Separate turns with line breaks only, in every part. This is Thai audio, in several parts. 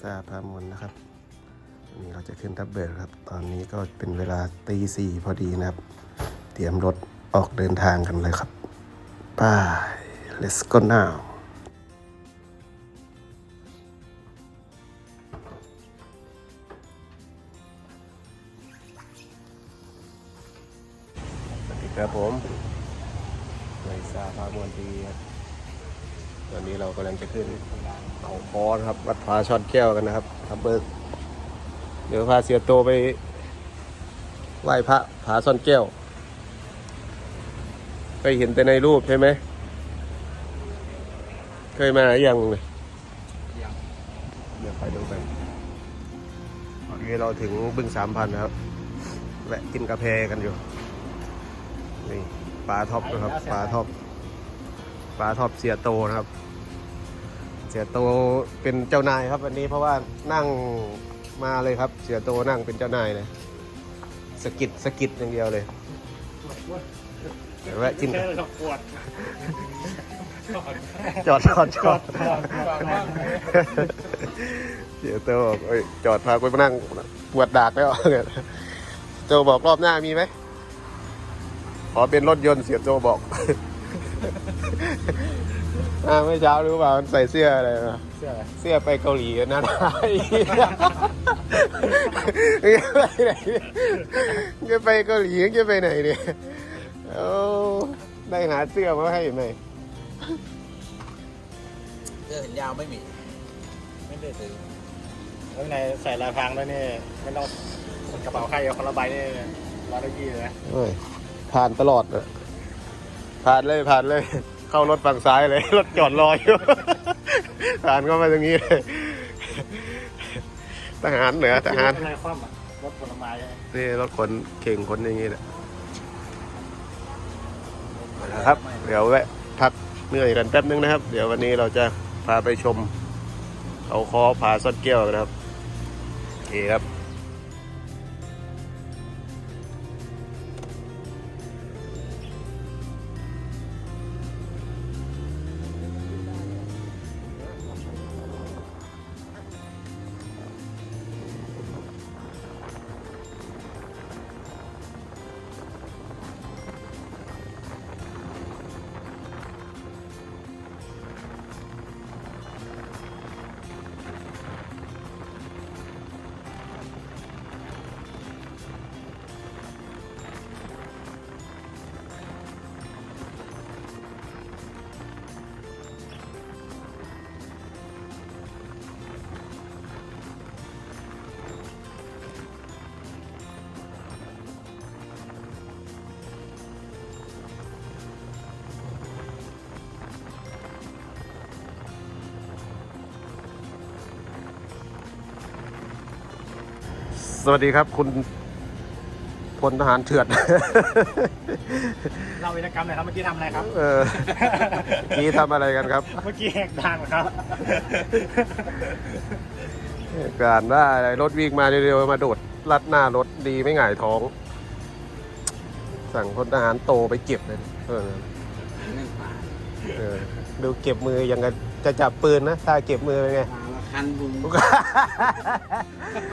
ซาพามนนะครับวันนี้เราจะขึ้นทับเบิลครับ ตอนนี้ก็เป็นเวลาตีสี่พอดีนะครับ เตรียมรถออกเดินทางกันเลยครับ ไป let's go now เขาคอนะครับ วัดผาช่อนแก้วกันนะครับทับเบิกเดี๋ยวพาเสียโตไปไหว้พระผาซ่อนแก้วเคยเห็นแต่ในรูปใช่ไหม เคยมาหรือยังเลย
ยัง
เดี๋ยวไปดูกันตอนนี้เราถึงบึงสามพันครับแวะกินกาแฟกันอยู่ นี่ปลาท็อปนะครับปลาท็อปปลาท็อปเสียโตนะครับ เสียโตเป็นเจ้านายครับวันนี้เพราะว่านั่งมาเลยครับ เสียโตนั่งเป็นเจ้านายเลยสะกิดสะกิดอย่างเดียวเลยเดี๋ยวแวะกิน
แค่เราปวด
จอดจอดจอด
จอดจอดมาก
เสียโตบอกเอ้ยจอดพาไปนั่งปวดดากแล้วเนี่ยโจบอกรอบหน้ามีไหมขอเป็นรถยนต์เสียโจบอก อ่าเมื่อเช้ารู้เปล่ามันใส่เสื้ออะไรมา
เสื้ออะไร
เสื้อไปเกาหลีกันนะจะไปไหนเนี่ยจะไปเกาหลีจะไปไหนเนี่ยเอาได้หาเสื้อมาให้ไหม
เสื้อแขนยาวไม่มี
ไม่ได้ซื้อแล้วในใส่ลายพรางด้วยนี่ไม่ต้องกระเป๋าใครเอาคนละใบนี่ร้อยละยี่เลยนะ
เฮ้ยผ่านตลอดเลยผ่านเลยผ่านเลย เข้ารถฝั่งซ้ายเลย รถจอดรออยู่ผ่านเข้ามาตรงนี้เลยทหารเหนือทหาร
อะไรคว่ำอะรถผลไม้
นี่รถขนเข่งขนอย่างนี้แหละนะครับ เดี๋ยวแวะพักเหนื่อยกันแป๊บนึงนะครับ เดี๋ยววันนี้เราจะพาไปชมเขาคอผาซ่อนแก้วกันนะครับโอเคครับ สวัสดีครับ คุณพลทหารเถื่อน
เล่าวิรกรรมหน่อยครับ เมื่อกี้ทำอะไรครับ
เออเมื่อกี้ทำอะไรกันครับ
เมื่อกี้แหกด่านเหรอครับ
การว่าอะไรรถวิ่งมาเร็วๆมาโดดลัดหน้ารถดีไม่หงายท้อง สั่งพลทหารโตไปเก็บเลยเออ
นั่งป่า
เออดูเก็บมือยังไงจะจับปืนนะถ้าเก็บมือเป็นไง
ป่าละ คันบุง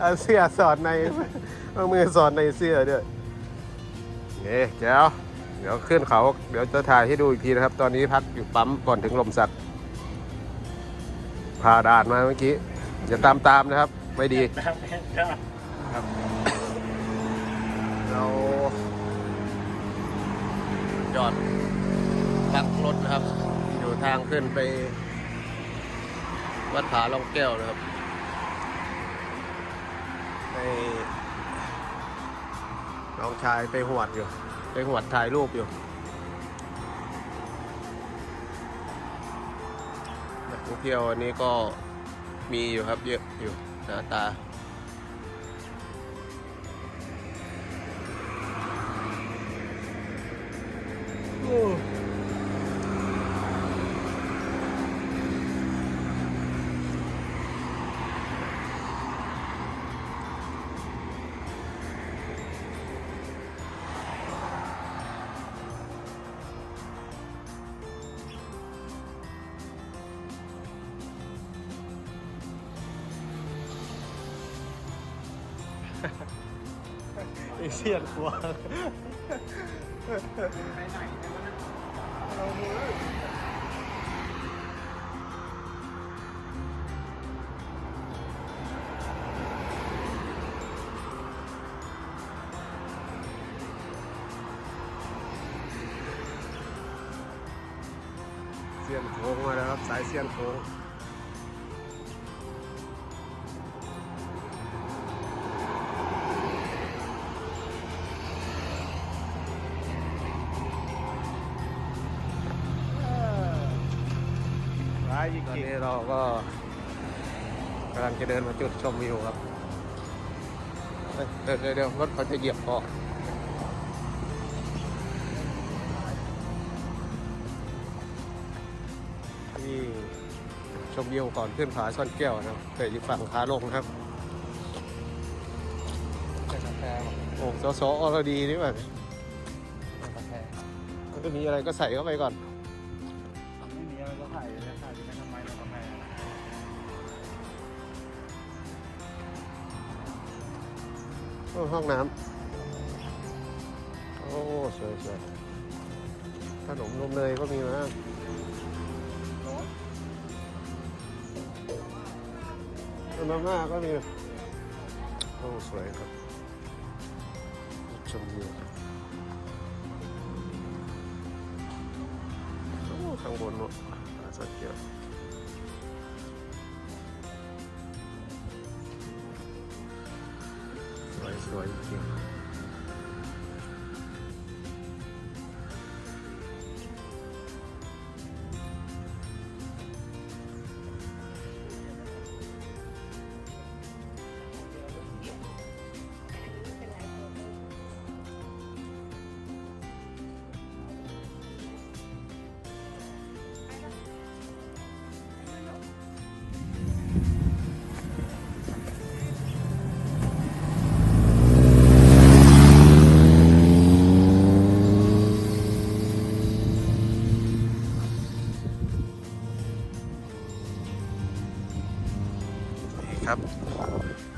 เอาเสื้อสอดในเอามือสอดในเสื้อด้วยนี่แก้วเดี๋ยวขึ้นเขา เดี๋ยวจะถ่ายให้ดูอีกทีนะครับ ตอนนี้พักอยู่ปั๊มก่อนถึงลมสักผ่าด่านมาเมื่อกี้อย่าตามตามๆนะครับ ไม่ดีเราจอดพักรถนะครับ อยู่ทางขึ้นไป วัดผาลองแก้วนะครับให้น้องชายไปหวดอยู่ ไปหวดถ่ายรูปอยู่นักท่องเที่ยววันนี้ก็มีอยู่ครับเยอะอยู่หน้าตา เอเชียนกวาง
ไปไหนกันวะนะ
เสียนโค้งมาแล้วครับ สายเสียนโค้ง อนนี้เราก็กำลังจะเดินมาจุดชมวิวครับเฮ้ยเดี๋ยวเดี๋ยวเดี๋ยวรถเขาจะเหยียบคอที่ชมวิวก่อนขึ้นผาซ่อนแก้วนะครับแต่อยู่ฝั่งขาลงครับ
เป็นกาแฟหรอ
โอ้สสอรดีนี่แบบ
เป็นกาแฟ
ก็มีอะไรก็ใส่เข้าไปก่อน
ไม่มีอะไรก็ใส่
ห้องน้ำโอ้สวยสวยขนมนมเนยก็มีมามาม่าก็มีโอ้สวยครับชมวิวโอ้ข้างบนเนอะสดเกียว สว ครับ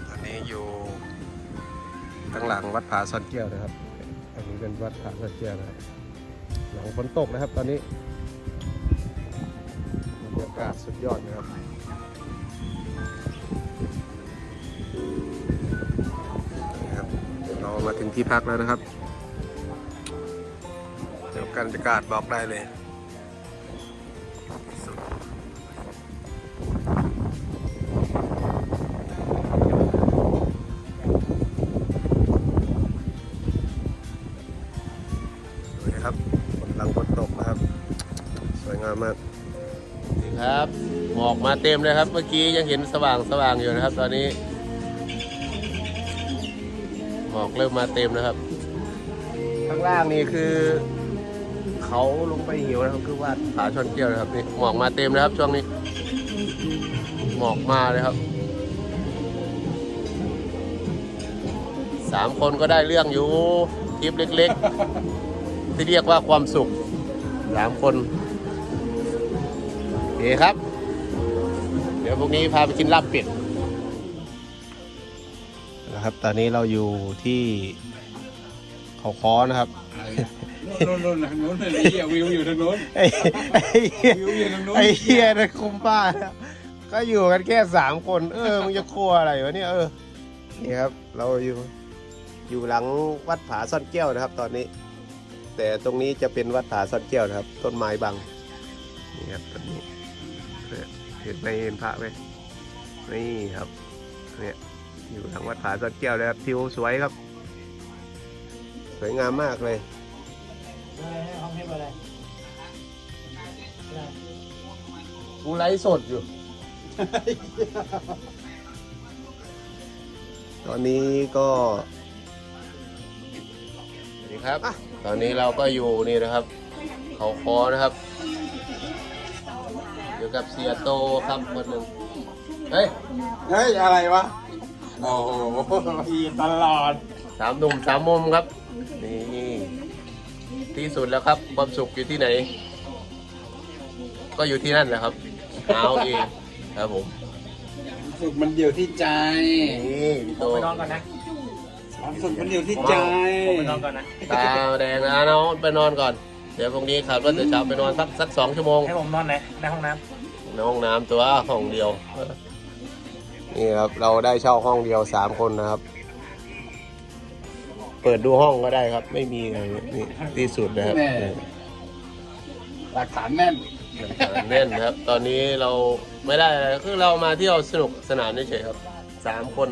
ตอนนี้อยู่ข้างหลังวัดผาซ่อนเกี้ยวนะครับ อันนี้เป็นวัดผาซ่อนเกี้ยวนะครับ หลังฝนตกนะครับ ตอนนี้บรรยากาศสุดยอดนะครับเรามาถึงที่พักแล้วนะครับ เดี๋ยวกันบรรยากาศบอกได้เลย วยงามมากนี่ครับหมอกมาเต็มเลยครับ เมื่อกี้ยังเห็นสว่างสว่างอยู่นะครับ ตอนนี้หมอกเริ่มมาเต็มนะครับ ข้างล่างนี่คือ เขาลงไปหิวนะครับ คือว่าผาชอนเกี้ยวนะครับนี่หมอกมาเต็มนะครับ ช่วงนี้ หมอกมาเลยครับสามคนก็ได้เรื่องอยู่ทริปเล็กๆ ที่เรียกว่าความสุขสามคน เคครับ เดี๋ยวพรุ่งนี้พาไปกินลาบเป็ดนะครับ ตอนนี้เราอยู่ที่เขาค้อนะครับ
นู่นนู่นทางนู้นเลยเหี้ยวิวอยู่ทางนู้น
ไอ้ไอ้เหี้ย
วิวอยู่ทางนู้น
ไอ้เฮียนะคุมป้า ก็อยู่กันแค่สามคน เออมึงจะกลัวอะไรวะเนี่ยเออนี่ครับ เราอยู่อยู่หลังวัดผาซ่อนแก้วนะครับ ตอนนี้ แต่ตรงนี้จะเป็นวัดผาซ่อนแก้วนะครับ ต้นไม้บังนี่ครับตรงนี้ เนี่ยเห็นไหมเห็นพระไหมนี่ครับเนี่ยอยู่หลังวัดผาซ่อนแก้วเลยครับทิวสวยครับ สวยงามมากเลย
อะไรให้ห้องเทปอะไร
กูไลฟ์สดอยู่ ตอนนี้ก็สวัสดีครับ ตอนนี้เราก็อยู่นี่นะครับ เขาคอนะครับอยู่ กับเสียโตครับคนหนึ่งเฮ้ย
เฮ้ย อะไรวะ โอ้โหอีตลอด
สามหนุ่มสามมุมครับ นี่ที่สุดแล้วครับ ความสุขอยู่ที่ไหน ก็อยู่ที่นั่นแหละครับเอาเองครับผม
สุขมันอยู่ที่ใจ
นี่พี่โต
ไปนอนก่อนนะ
ส
ความสุขมันอยู่ที่ใจ
ผมไปนอนก่อนนะ
ตาแดงนะน้องไปนอนก่อน เดี๋ยวพรุ่งนี้ขับรถแต่เช้าไปนอนสักสักสองชั่วโมง
ให้ผมนอนไหนในห้องน้
ในห้องน้ำตัวห้องเดียว นี่ครับเราได้เช่าห้องเดียวสามคนนะครับ เปิดดูห้องก็ได้ครับ ไม่มีอะไรนี่ที่สุดนะครับ
แน่หลักฐานแน่น
แน่นนะครับ ตอนนี้เราไม่ได้อะไรคือเรามาเที่ยวสนุกสนานเฉยๆครับสามคน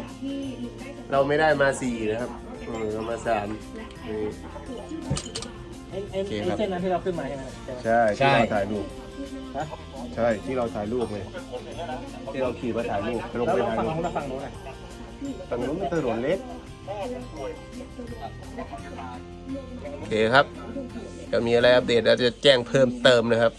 เราไม่ได้มาสี่นะครับเออเรามาสามนี่ำ
ไอ้ไอ้
โอเคครับ
ไอ้เส้นนั้นที่เราขึ้นมาใช่ไหมใช่ไหม
ใช่
ใช่
ที่เราถ่ายรูป
ฮะ
ใช่ที่เราถ่ายรูปเลยที่เราขี่มาถ่ายรูปไปลง
แล้ว
ไป
เรา
ถ่าย
ฝั่ง
รูป
นู้นแล้วฝั่งนู้นน่ะ
ตรงนู้นเป็นถนนเล็ก โอเคครับ จะมีอะไรอัปเดตเราจะแจ้งเพิ่มเติมนะครับ